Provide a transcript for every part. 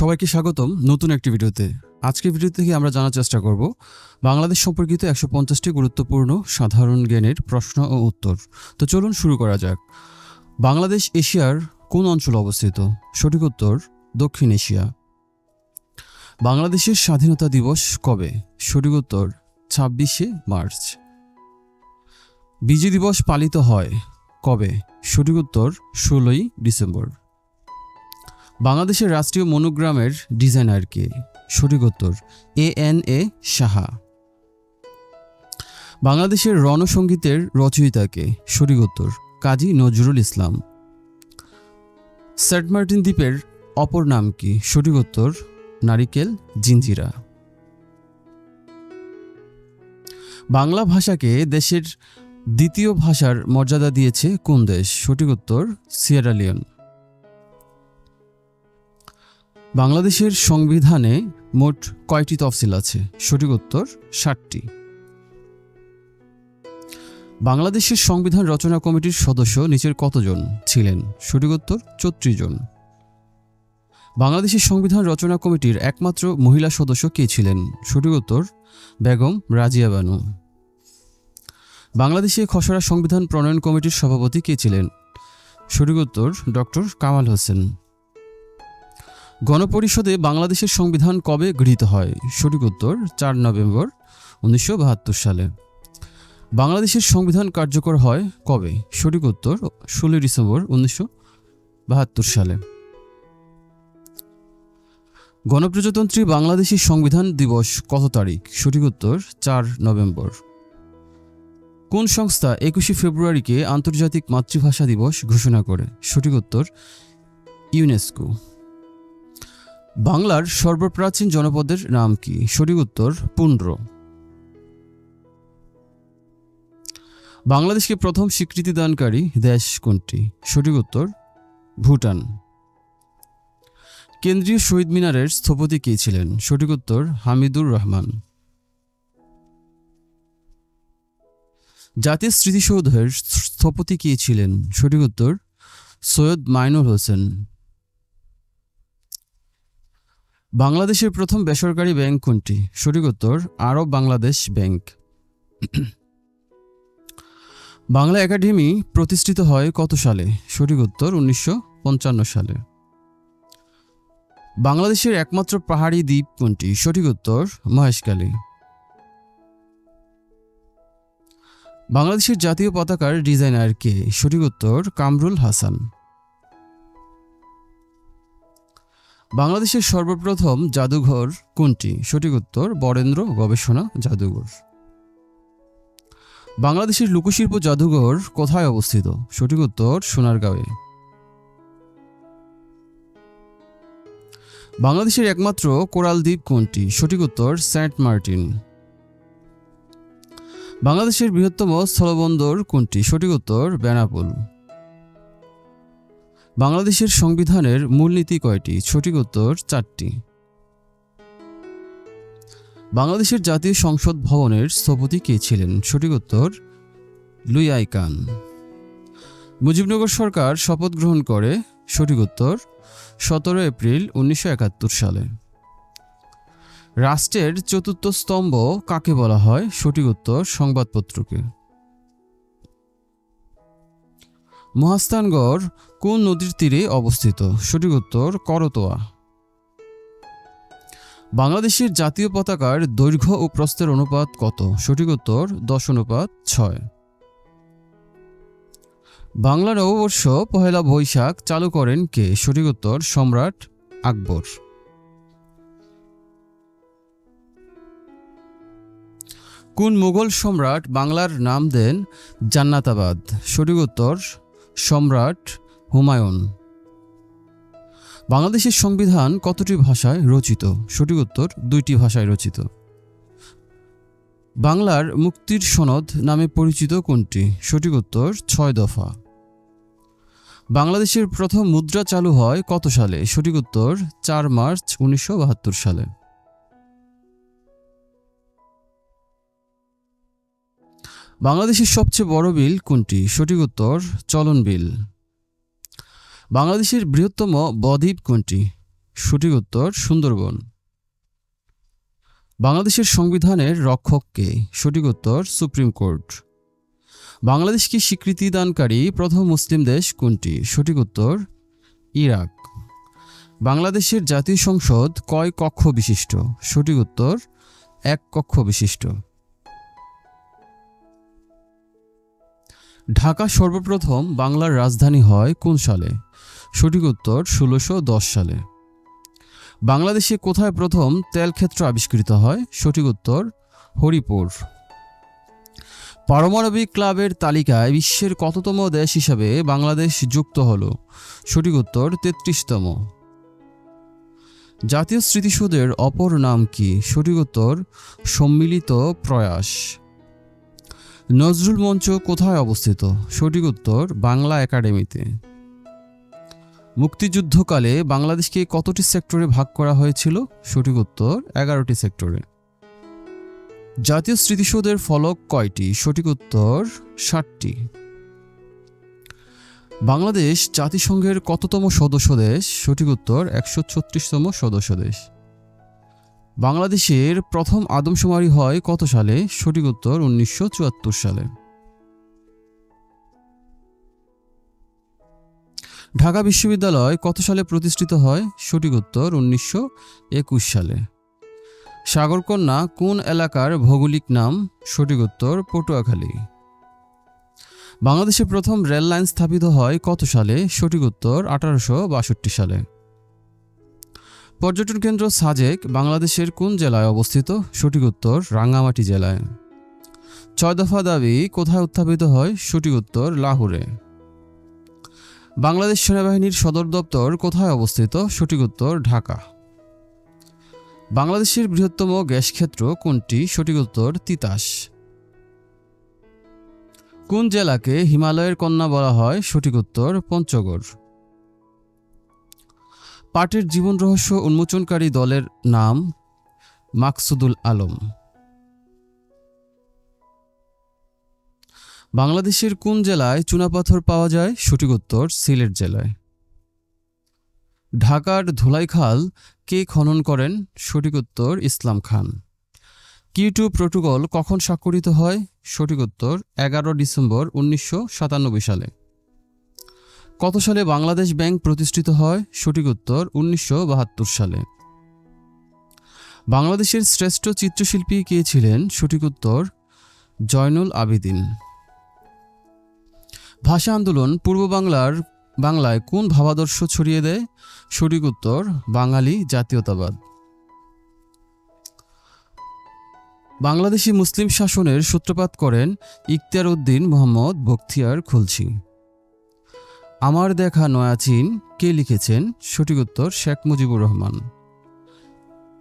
সবাইকে স্বাগতম নতুন একটি ভিডিওতে। আজকের ভিডিও থেকে আমরা জানার চেষ্টা করব, বাংলাদেশ সম্পর্কিত একশো পঞ্চাশটি গুরুত্বপূর্ণ সাধারণ জ্ঞানের প্রশ্ন ও উত্তর। তো চলুন শুরু করা যাক। বাংলাদেশ এশিয়ার কোন অঞ্চলে অবস্থিত? সঠিক উত্তর, দক্ষিণ এশিয়া। বাংলাদেশের স্বাধীনতা দিবস কবে? সঠিক উত্তর, ছাব্বিশে মার্চ। বিজয় দিবস পালিত হয় কবে? সঠিক উত্তর, ষোলোই ডিসেম্বর। বাংলাদেশের রাষ্ট্রীয় মনোগ্রামের ডিজাইনার কে? সঠিক উত্তর, এ এন এ সাহা। বাংলাদেশের রণসঙ্গীতের রচয়িতাকে সঠিক উত্তর, কাজী নজরুল ইসলাম। সেন্ট মার্টিন দ্বীপের অপর নাম কি? সঠিক উত্তর, নারিকেল জিঞ্জিরা। বাংলা ভাষাকে দেশের দ্বিতীয় ভাষার মর্যাদা দিয়েছে কোন দেশ? সঠিক উত্তর সিয়েরালিয়ন বাংলাদেশের সংবিধানে মোট কয়টি তফসিল আছে? সঠিক উত্তর, ষাটটি। বাংলাদেশের সংবিধান রচনা কমিটির সদস্য নিচের কতজন ছিলেন? সঠিক উত্তর, চৌত্রিশ জন। বাংলাদেশের সংবিধান রচনা কমিটির একমাত্র মহিলা সদস্য কে ছিলেন? সঠিক উত্তর, বেগম রাজিয়া বানু। বাংলাদেশে খসড়া সংবিধান প্রণয়ন কমিটির সভাপতি কে ছিলেন? সঠিক উত্তর, ডক্টর কামাল হোসেন। গণপরিষদে বাংলাদেশের সংবিধান কবে গৃহীত হয়? সঠিক উত্তর, চার নভেম্বর উনিশশো বাহাত্তর সালে। বাংলাদেশের সংবিধান কার্যকর হয় কবে? সঠিক উত্তর, ষোলোই ডিসেম্বর উনিশশো বাহাত্তর সালে। গণপ্রজাতন্ত্রী বাংলাদেশী সংবিধান দিবস কত তারিখ? সঠিক উত্তর, চার নভেম্বর। কোন সংস্থা একুশে ফেব্রুয়ারিকে আন্তর্জাতিক মাতৃভাষা দিবস ঘোষণা করে? সঠিক উত্তর, ইউনেস্কো। বাংলার সর্বপ্রাচীন জনপদের নাম কি? সঠিক উত্তর, পুন্ড্র। বাংলাদেশকে প্রথম স্বীকৃতি দানকারী দেশ কোনটি? সঠিক উত্তর, ভুটান। কেন্দ্রীয় শহীদ মিনারের স্থপতি কে ছিলেন? সঠিক উত্তর, হামিদুর রহমান। জাতীয় স্মৃতিসৌধের স্থপতি কে ছিলেন? সঠিক উত্তর, সৈয়দ মাইনুল হোসেন। বাংলাদেশের প্রথম বেসরকারি ব্যাংক কোনটি? সঠিক উত্তর Arab Bangladesh bank. Bangla academy প্রতিষ্ঠিত হয় কত সালে? সঠিক উত্তর উনিশশো পঞ্চান্ন সালে। বাংলাদেশের একমাত্র পাহাড়ি দ্বীপ কোনটি? সঠিক উত্তর মহেশখালী। বাংলাদেশের জাতীয় পতাকার ডিজাইনার কে? সঠিক উত্তর কামরুল হাসান। বাংলাদেশের সর্বপ্রথম জাদুঘর কোনটি? সঠিক উত্তর, বরেন্দ্র গবেষণা জাদুঘর। বাংলাদেশের লোকশিল্প জাদুঘর কোথায় অবস্থিত? সঠিক উত্তর, সোনারগাঁওয়ে। বাংলাদেশের একমাত্র কোরাল দ্বীপ কোনটি? সঠিক উত্তর সেন্ট মার্টিন। বাংলাদেশের বৃহত্তম স্থলবন্দর কোনটি? সঠিক উত্তর, বেনাপুল। বাংলাদেশের সংবিধানের মূলনীতি কয়টি? সঠিক উত্তর চারটি। বাংলাদেশের জাতীয় সংসদ ভবনের স্থপতি কে ছিলেন? সঠিক উত্তর লুই আইকান মুজিবনগর সরকার শপথ গ্রহণ করে। সঠিক উত্তর সতেরো এপ্রিল উনিশশো একাত্তর সালে। রাষ্ট্রের চতুর্থ স্তম্ভ কাকে বলা হয়? সঠিক উত্তর সংবাদপত্রকে। মহাস্থানগড় কোন নদীর তীরে অবস্থিত? সঠিক উত্তর, করতোয়া। বাংলাদেশের জাতীয় পতাকার দৈর্ঘ্য ও প্রস্থের অনুপাত কত? সঠিক উত্তর, দশ অনুপাত ছয়। বাংলা নববর্ষ, পহেলা বৈশাখ চালু করেন কে? সঠিক উত্তর, সম্রাট আকবর। কোন মুঘল সম্রাট বাংলার নাম দেন জান্নাতাবাদ? সঠিক উত্তর সম্রাট হুমায়ুন। বাংলাদেশের সংবিধান কতটি ভাষায় রচিত? সঠিক উত্তর, দুইটি ভাষায় রচিত। বাংলার মুক্তির সনদ নামে পরিচিত কোনটি? সঠিক উত্তর, ছয় দফা। বাংলাদেশের প্রথম মুদ্রা চালু হয় কত সালে? সঠিক উত্তর, চার মার্চ উনিশশো বাহাত্তর সালে। বাংলাদেশের সবচেয়ে বড় বিল কোনটি? সঠিক উত্তর, চলন বিল। বাংলাদেশের বৃহত্তম বদ্বীপ কোনটি? সঠিক উত্তর, সুন্দরবন। বাংলাদেশের সংবিধানের রক্ষক কে? সঠিক উত্তর, সুপ্রিম কোর্ট। বাংলাদেশকে স্বীকৃতি দানকারী প্রথম মুসলিম দেশ কোনটি? সঠিক উত্তর, ইরাক। বাংলাদেশের জাতীয় সংসদ কয় কক্ষ বিশিষ্ট? সঠিক উত্তর, এক কক্ষ বিশিষ্ট। ঢাকা সর্বপ্রথম বাংলার রাজধানী হয় কোন সালে? সঠিক উত্তর, ষোলোশো সালে। বাংলাদেশে কোথায় প্রথম তেল ক্ষেত্র আবিষ্কৃত হয়? সঠিক উত্তর, হরিপুর। পারমাণবিক ক্লাবের তালিকায় বিশ্বের কততম দেশ হিসাবে বাংলাদেশ যুক্ত হল? সঠিক উত্তর, তেত্রিশতম। জাতীয় স্মৃতিসৌধের অপর নাম কি? সঠিক উত্তর, সম্মিলিত প্রয়াস। নজরুল মঞ্চ কোথায় অবস্থিত? সঠিক উত্তর বাংলা একাডেমিতে। মুক্তিযুদ্ধকালে বাংলাদেশকে কতটি সেক্টরে ভাগ করা হয়েছিল? সঠিক উত্তর এগারোটি সেক্টরে। জাতীয় স্মৃতিসৌধের ফলক কয়টি? সঠিক উত্তর ষাটটি। বাংলাদেশ জাতিসংঘের কততম সদস্য দেশ? সঠিক উত্তর একশো ছত্রিশতম সদস্য দেশ। বাংলাদেশের প্রথম আদমশুমারি হয় কত সালে? সঠিক উত্তর উনিশশো চুয়াত্তর সালে। ঢাকা বিশ্ববিদ্যালয় কত সালে প্রতিষ্ঠিত হয়? সঠিক উত্তর উনিশশো একুশ সালে। সাগরকন্যা কোন এলাকার ভৌগোলিক নাম? সঠিক উত্তর পটুয়াখালী। বাংলাদেশে প্রথম রেল লাইন স্থাপিত হয় কত সালে? সঠিক উত্তর আঠারোশো বাষট্টি সালে। পর্যটন কেন্দ্র সাজেক বাংলাদেশের কোন জেলায় অবস্থিত? সঠিক উত্তর, রাঙ্গামাটি জেলায়। ছয় দফা দাবি, কোথায় উত্থাপিত হয়? সঠিক উত্তর, লাহোরে। বাংলাদেশ সেনাবাহিনীর সদর দপ্তর কোথায় অবস্থিত? সঠিক উত্তর, ঢাকা। বাংলাদেশের বৃহত্তম গ্যাস ক্ষেত্র কোনটি? সঠিক উত্তর, তিতাস। কোন জেলাকে হিমালয়ের কন্যা বলা হয়? সঠিক উত্তর, পঞ্চগড়। পাটের জীবন রহস্য উন্মোচনকারী দলের নাম মাকসুদুল আলম। বাংলাদেশের কোন জেলায় চুনাপাথর পাওয়া যায় সঠিক উত্তর সিলেট জেলায়। ঢাকার ধুলাইখাল কে খনন করেন সঠিক উত্তর ইসলাম খান। কিউ প্রোটোকল কখন স্বাক্ষরিত হয় সঠিক উত্তর এগারো ডিসেম্বর উনিশশো সাতানব্বই সালে। কত সালে বাংলাদেশ ব্যাংক প্রতিষ্ঠিত হয়? সঠিক উত্তর উনিশশো বাহাত্তর সালে। বাংলাদেশের শ্রেষ্ঠ চিত্রশিল্পী কে ছিলেন? সঠিক উত্তর জয়নুল আবেদিন। ভাষা আন্দোলন পূর্ব বাংলার, বাংলায় কোন ভাবাদর্শ ছড়িয়ে দেয়? সঠিক উত্তর বাঙালি জাতীয়তাবাদ। বাংলাদেশি মুসলিম শাসনের সূত্রপাত করেন ইখতিয়ার উদ্দিন মোহাম্মদ বখতিয়ার খুলছি আমার দেখা নয়াচীন কে লিখেছেন? সঠিক উত্তর শেখ মুজিবুর রহমান।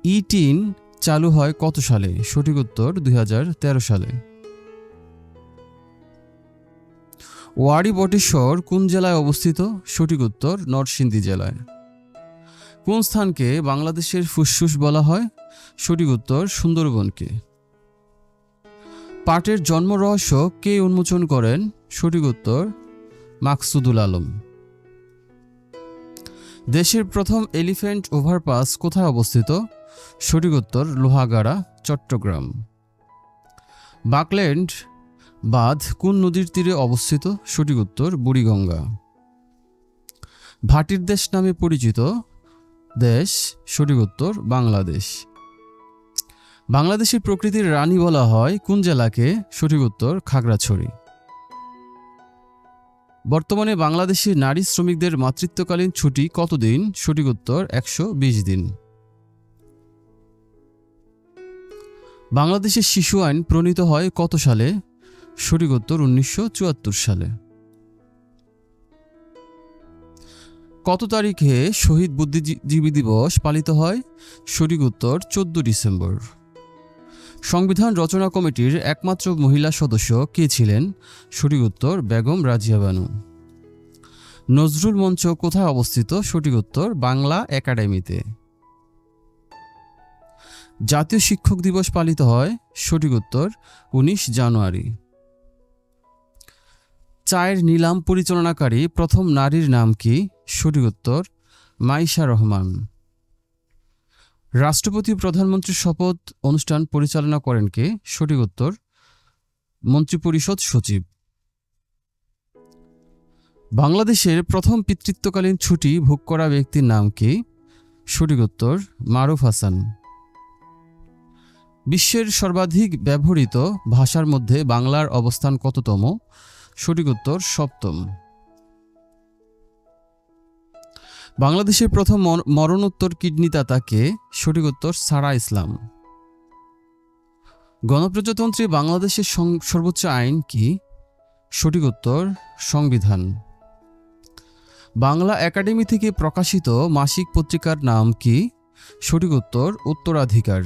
ইটিন চালু হয় কত সালে? সঠিক উত্তর দু হাজার তেরো সালে। ওয়ারি বটেশ্বর কোন জেলায় অবস্থিত? সঠিক উত্তর নরসিংদী জেলায়। কোন স্থানকে বাংলাদেশের ফুসফুস বলা হয়? সঠিক উত্তর সুন্দরবনকে। পাটের জন্ম রহস্য কে উন্মোচন করেন? সঠিক উত্তর মাকসুদুল আলম। দেশের প্রথম এলিফ্যান্ট ওভারপাস কোথায় অবস্থিত? সঠিক উত্তর লোহাগাড়া, চট্টগ্রাম। বাকল্যান্ড বাঁধ কোন নদীর তীরে অবস্থিত? সঠিক উত্তর বুড়িগঙ্গা। ভাটির দেশ নামে পরিচিত দেশ সঠিক উত্তর বাংলাদেশ। বাংলাদেশের প্রকৃতির রানী বলা হয় কোন জেলাকে? সঠিক উত্তর খাগড়াছড়ি। বর্তমানে বাংলাদেশের নারী শ্রমিকদের মাতৃত্বকালীন ছুটি কতদিন? সঠিক উত্তর, একশো বিশ দিন। বাংলাদেশের শিশু আইন প্রণীত হয় কত সালে? সঠিক উত্তর, উনিশশো চুয়াত্তর সালে। কত তারিখে শহীদ বুদ্ধিজীবী দিবস পালিত হয়? সঠিক উত্তর, চোদ্দ ডিসেম্বর। সংবিধান রচনা কমিটির একমাত্র মহিলা সদস্য কে ছিলেন? সঠিক উত্তর, বেগম রাজিয়া বানু। নজরুল মঞ্চ কোথায় অবস্থিত? সঠিক উত্তর, বাংলা একাডেমিতে। জাতীয় শিক্ষক দিবস পালিত হয়, সঠিক উত্তর, উনিশ জানুয়ারি। চায়ের নিলাম পরিচালনাকারী প্রথম নারীর নাম কি? সঠিক উত্তর, মাইশা রহমান। রাষ্ট্রপতি প্রধানমন্ত্রীর শপথ অনুষ্ঠান পরিচালনা করেন কে? সঠিক উত্তর, মন্ত্রিপরিষদ সচিব। বাংলাদেশের প্রথম পিতৃত্বকালীন ছুটি ভোগ করা ব্যক্তির নাম কি? সঠিক উত্তর, মারুফ হাসান। বিশ্বের সর্বাধিক ব্যবহৃত ভাষার মধ্যে বাংলার অবস্থান কততম? সঠিক উত্তর, সপ্তম। বাংলাদেশের প্রথম মর- মরণোত্তর কিডনি দাতা কে সঠিক উত্তর সারা ইসলাম। গণপ্রজাতন্ত্রী বাংলাদেশের সর্বোচ্চ আইন কি? সঠিক উত্তর সংবিধান। বাংলা একাডেমি থেকে প্রকাশিত মাসিক পত্রিকার নাম কি? সঠিক উত্তর উত্তরাধিকার।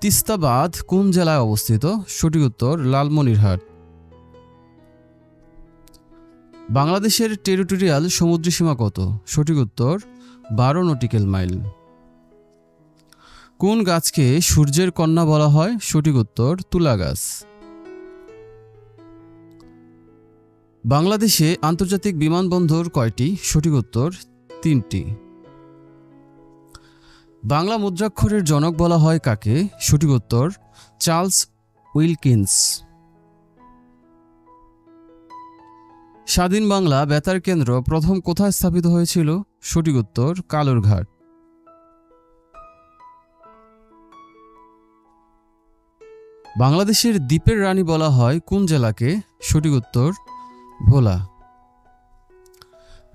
তিস্তাবাদ কোন জেলায় অবস্থিত? সঠিক উত্তর লালমনিরহাট। বাংলাদেশের টেরিটোরিয়াল সমুদ্রসীমা কত? সঠিক উত্তর, বারো নটিক্যাল মাইল। কোন গাছকে সূর্যের কন্যা বলা হয়? সঠিক উত্তর, তুলা গাছ। বাংলাদেশে আন্তর্জাতিক বিমানবন্দর কয়টি? সঠিক উত্তর, তিনটি। বাংলা মুদ্রাক্ষরের জনক বলা হয় কাকে? সঠিক উত্তর, চার্লস উইলকিন্স। স্বাধীন বাংলা বেতার কেন্দ্র প্রথম কোথায় স্থাপিত হয়েছিল? সঠিক উত্তর, কালুরঘাট। বাংলাদেশের দ্বীপের রানী বলা হয় কোন জেলাকে? সঠিক উত্তর, ভোলা।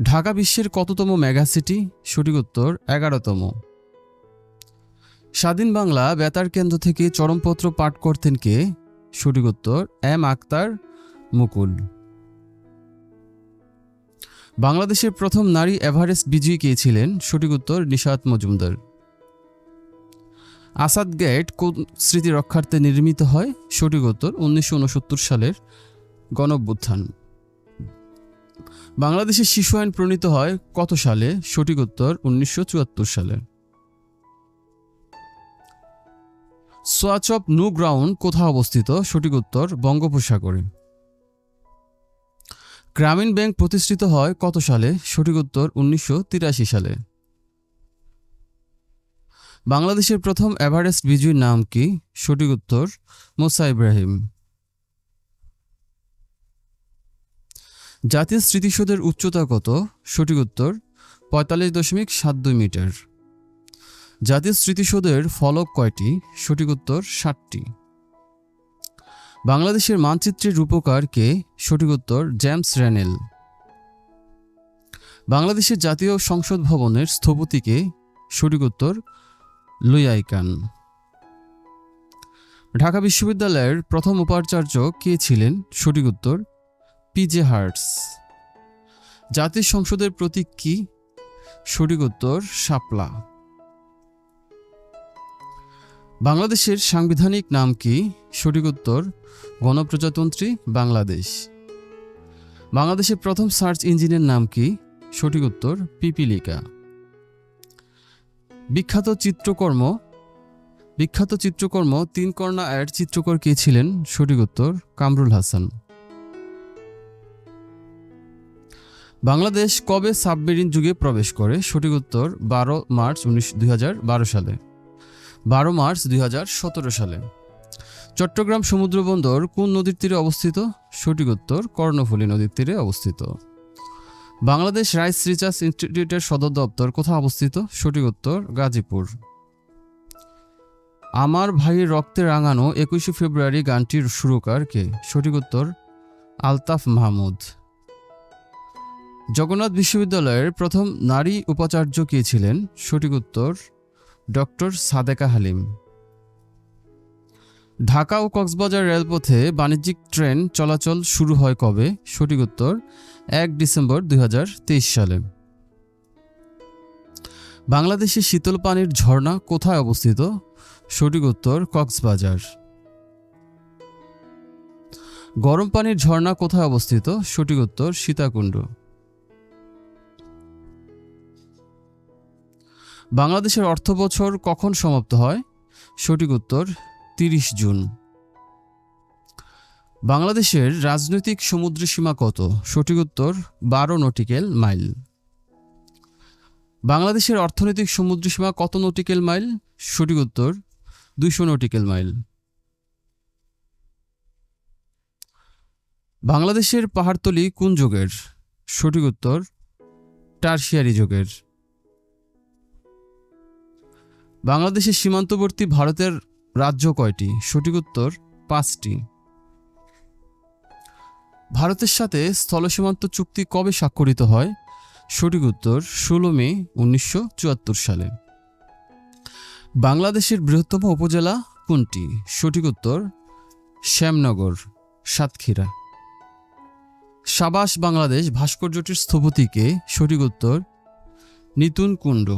ঢাকা বিশ্বের কততম মেগা সিটি? সঠিক উত্তর, এগারোতম। স্বাধীন বাংলা বেতার কেন্দ্র থেকে চরমপত্র পাঠ করতেন কে? সঠিক উত্তর, এম আক্তার মুকুল। বাংলাদেশের প্রথম নারী এভারেস্ট বিজয়ী কে ছিলেন? সঠিক উত্তর, নিশাত মজুমদার। আসাদ গেট কোন স্মৃতি রক্ষার্থে নির্মিত হয়? সঠিক উত্তর, উনিশশো উনসত্তর সালের গণঅভ্যুত্থান। বাংলাদেশের শিশু আইন প্রণীত হয় কত সালে? সঠিক উত্তর, উনিশশো চুয়াত্তর সালে। সোয়াচ অফ নো গ্রাউন্ড কোথায় অবস্থিত? সঠিক উত্তর, বঙ্গোপসাগরে। গ্রামীণ ব্যাংক প্রতিষ্ঠিত হয় কত সালে? সঠিক উত্তর উনিশশো তিরাশি সালে। বাংলাদেশের প্রথম এভারেস্ট বিজয়ীর নাম কি? সঠিক উত্তর মোসা ইব্রাহিম। জাতীয় স্মৃতিসৌধের উচ্চতা কত? সঠিক উত্তর পঁয়তাল্লিশ দশমিক সাত দুই মিটার। জাতীয় স্মৃতিসৌধের ফলক কয়টি? সঠিক উত্তর ষাটটি। বাংলাদেশের মানচিত্রের রূপকার কে সঠিক উত্তর জেমস রেনেল বাংলাদেশের জাতীয় সংসদ ভবনের স্থপতিকে সঠিক উত্তর লুইয়াইকান ঢাকা বিশ্ববিদ্যালয়ের প্রথম উপাচার্য কে ছিলেন? সঠিক উত্তর পিজে হার্টস। জাতীয় সংসদের প্রতীক কি? সঠিক উত্তর শাপলা। বাংলাদেশের সাংবিধানিক নাম কি? সঠিক উত্তর, গণপ্রজাতন্ত্রী বাংলাদেশ। বাংলাদেশের প্রথম সার্চ ইঞ্জিনের নাম কি? সঠিক উত্তর, পিপিলিকা। বিখ্যাত চিত্রকর্ম বিখ্যাত চিত্রকর্ম তিন কর্ণা এর চিত্রকর কে ছিলেন? সঠিক উত্তর, কামরুল হাসান। বাংলাদেশ কবে সাবমেরিন যুগে প্রবেশ করে? সঠিক উত্তর, বারো মার্চ উনিশ, দুই সালে। বারো মার্চ দুই হাজার সতেরো সালে। চট্টগ্রাম সমুদ্র বন্দর কোন নদীর তীরে অবস্থিত? সঠিক উত্তর, কর্ণফুলী নদীর তীরে অবস্থিত। বাংলাদেশ রাইস রিসার্চ ইনস্টিটিউটের সদর দপ্তর কোথায় অবস্থিত? সঠিক উত্তর, গাজীপুর। আমার ভাইয়ের রক্তে রাঙানো একুশে ফেব্রুয়ারি গানটির সুরকার কে? সঠিক উত্তর, আলতাফ মাহমুদ। জগন্নাথ বিশ্ববিদ্যালয়ের প্রথম নারী উপাচার্য কে ছিলেন? সঠিক উত্তর ডক্টর সাদেকা হালিম। ঢাকা ও কক্সবাজার রেলপথে বাণিজ্যিক ট্রেন চলাচল শুরু হয় কবে? সঠিক উত্তর, এক ডিসেম্বর দুই সালে। বাংলাদেশে শীতল পানির ঝর্ণা কোথায় অবস্থিত? সঠিক উত্তর, কক্সবাজার। গরম পানির ঝর্ণা কোথায় অবস্থিত? সঠিক উত্তর, সীতাকুণ্ড। বাংলাদেশের অর্থ বছর কখন সমাপ্ত হয়? সঠিক উত্তর, তিরিশ জুন। বাংলাদেশের রাজনৈতিক সমুদ্র সীমা কত? সঠিক উত্তর, বারো নটিক্যাল মাইল। বাংলাদেশের অর্থনৈতিক সমুদ্রসীমা কত নটিক্যাল মাইল? সঠিক উত্তর, দুইশো নটিক্যাল মাইল। বাংলাদেশের পাহাড়তলি কোন যুগের? সঠিক উত্তর, টার্সিয়ারি যুগের। বাংলাদেশের সীমান্তবর্তী ভারতের রাজ্য কয়টি? সঠিক উত্তর, পাঁচটি। ভারতের সাথে স্থল সীমান্ত চুক্তি কবে স্বাক্ষরিত হয়? সঠিক উত্তর, ষোলো মে উনিশশো চুয়াত্তর সালে। বাংলাদেশের বৃহত্তম উপজেলা কোনটি? সঠিক উত্তর, শ্যামনগর, সাতক্ষীরা। সাবাস বাংলাদেশ ভাস্কর্যটির স্থপতিকে সঠিক উত্তর, নিতুন কুণ্ড।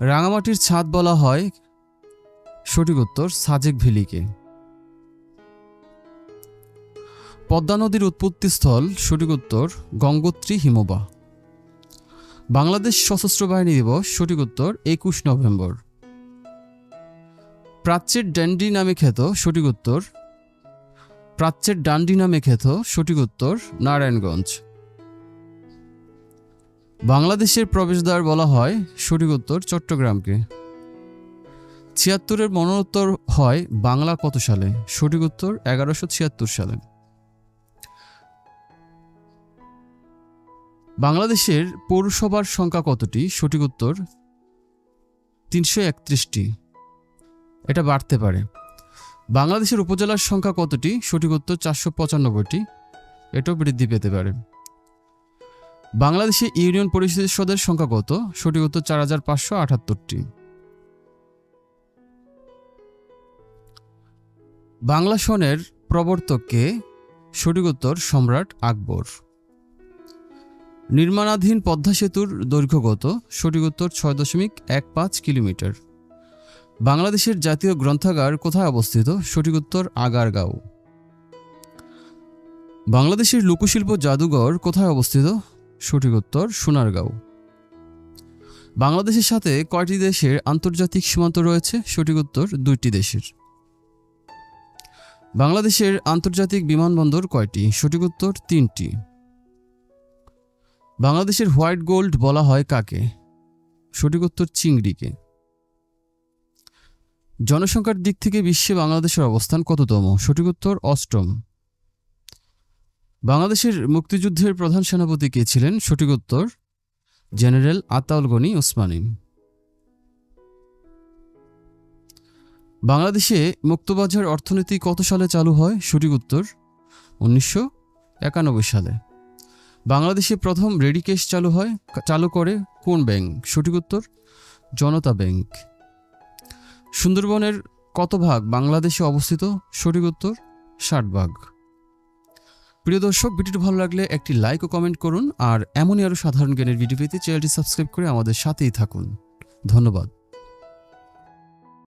রাঙামাটির ছাদ বলা হয় সঠিক উত্তর সাজেক ভ্যালিকে পদ্মা নদীর উৎপত্তিস্থল সঠিক উত্তর গঙ্গোত্রী হিমবা বাংলাদেশ সশস্ত্র বাহিনী দিবস সঠিক উত্তর একুশ নভেম্বর। প্রাচ্যের ড্যান্ডি নামে খ্যাত সঠিক উত্তর প্রাচ্যের ডান্ডি নামে খ্যাত সঠিক উত্তর নারায়ণগঞ্জ। বাংলাদেশের প্রবেশদ্বার বলা হয় সঠিক উত্তর চট্টগ্রামকে। ছিয়াত্তরের মরণোত্তর হয় বাংলা কত সালে? সঠিক উত্তর এগারোশো ছিয়াত্তর সালে। বাংলাদেশের পৌরসভার সংখ্যা কতটি? সঠিক উত্তর তিনশো একত্রিশটি। এটা বাড়তে পারে। বাংলাদেশের উপজেলার সংখ্যা কতটি? সঠিক উত্তর চারশো পঁচানব্বইটি। এটাও বৃদ্ধি পেতে পারে। বাংলাদেশে ইউনিয়ন পরিষদের সংখ্যা কত? সঠিক উত্তর চার হাজার পাঁচশো আটাত্তরটি। বাংলা সনের প্রবর্তককে সঠিক উত্তর সম্রাট আকবর। নির্মাণাধীন পদ্মা সেতুর দৈর্ঘ্য কত? সঠিক উত্তর ছয় দশমিক এক পাঁচ কিলোমিটার। বাংলাদেশের জাতীয় গ্রন্থাগার কোথায় অবস্থিত? সঠিক উত্তর আগারগাঁও। বাংলাদেশের লোকশিল্প জাদুঘর কোথায় অবস্থিত? সঠিক উত্তর সোনারগাঁও। বাংলাদেশের সাথে কয়টি দেশের আন্তর্জাতিক সীমান্ত রয়েছে? সঠিক উত্তর দুইটি দেশের। বাংলাদেশের আন্তর্জাতিক বিমানবন্দর কয়টি? সঠিক উত্তর তিনটি। বাংলাদেশের হোয়াইট গোল্ড বলা হয় কাকে? সঠিক উত্তর চিংড়িকে। জনসংখ্যার দিক থেকে বিশ্বে বাংলাদেশের অবস্থান কততম? সঠিক উত্তর অষ্টম। বাংলাদেশের মুক্তিযুদ্ধের প্রধান সেনাপতি কে ছিলেন? সঠিক উত্তর, জেনারেল আতাউল গনি ওসমানী। বাংলাদেশে মুক্তবাজার অর্থনীতি কত সালে চালু হয়? সঠিক উত্তর, উনিশশো একানব্বই সালে। বাংলাদেশে প্রথম রেডি ক্যাশ চালু হয়, চালু করে কোন ব্যাংক? সঠিক উত্তর, জনতা ব্যাংক। সুন্দরবনের কত ভাগ বাংলাদেশে অবস্থিত? সঠিক উত্তর, ষাট ভাগ। প্রিয় দর্শক, ভিডিওটি ভালো লাগলে একটি লাইক ও কমেন্ট করুন আর এমনই আরও সাধারণ জ্ঞানের ভিডিও পেতে চ্যানেলটি সাবস্ক্রাইব করে আমাদের সাথেই থাকুন। ধন্যবাদ।